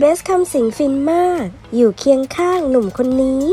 เบสคำสิงฟินมาก อยู่เคียงข้างหนุ่มคนนี้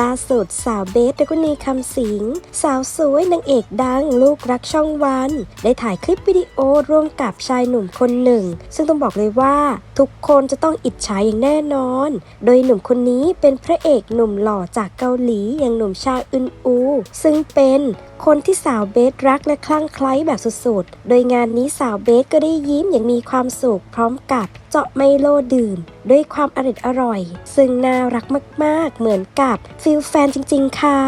ล่าสุดสาวเบสดกนีคำสิง สาวสวยนางเอกดังลูกรักช่องวัน ได้ถ่ายคลิปวิดีโอร่วมกับชายหนุ่มคนหนึ่ง ซึ่งต้องบอกเลยว่า ทุกคนจะต้องอิจฉาอย่างแน่นอน โดยหนุ่มคนนี้เป็นพระเอกหนุ่มหล่อจากเกาหลีอย่างหนุ่มชาอึนอู ซึ่งเป็นคนที่สาวเบสรักและคลั่งไคล้แบบสุดๆ โดยงานนี้สาวเบสก็ได้ยิ้มอย่างมีความสุขพร้อมกับเจาะไมโลดื่ม ด้วยความอร่อยอร่อย ซึ่งน่ารักมากๆ เหมือนกับฟิลแฟนจริง ๆ ค่ะ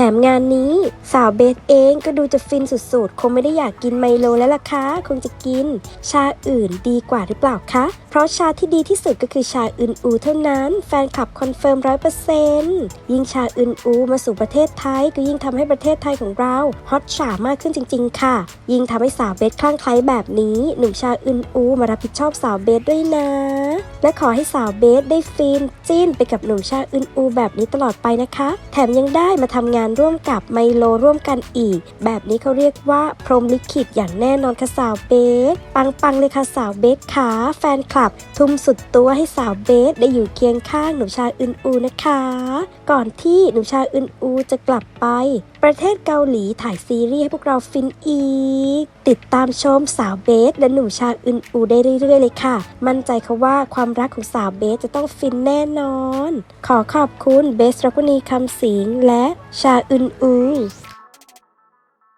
แถมงานนี้สาวเบสเองก็ดูจะฟินสุดๆ คงไม่ได้อยากกินไมโลแล้วล่ะคะคงจะกิน ชาอื่นดีกว่าหรือเปล่าคะ เพราะชาที่ดีที่สุดก็คือชาอึนอูเท่านั้น แฟนคลับคอนเฟิร์มร้อยเปอร์เซนต์ยิ่งชาอึนอูมาสู่ประเทศไทย ก็ยิ่งทำให้ประเทศไทยของเราฮอตฉามากขึ้นจริง ๆ ค่ะ ยิ่งทำให้สาวเบสคลั่งไคล้แบบนี้ หนุ่มชาอึนอูมารับผิดชอบสาวเบสด้วยนะ และขอให้สาวเบสได้ฟินจิ้นไปกับหนุ่มชาอึนอูแบบนี้ตลอดไปนะคะ แถมยังได้มาทำงานร่วมกับไมโลร่วมกันอีก แบบนี้เขาเรียกว่าพรมลิขิตอย่างแน่นอนค่ะสาวเบส ปังๆเลยค่ะสาวเบสขาแฟนคลับ ทุ่มสุดตัวให้สาวเบสได้อยู่เคียงข้างหนุ่มชาอึนอูนะคะ ก่อนที่หนุ่มชาอึนอูจะกลับไปประเทศเกาหลีถ่ายซีรีส์ให้พวกเราฟินอีก ติดตามชมสาวเบส และหนุ่มชาอึนอูได้เรื่อยๆเลยค่ะ มั่นใจค่ะว่าความรักของสาวเบสจะต้องฟินแน่นอน ขอขอบคุณเบสรักุณีคำสิงและชาอึนอู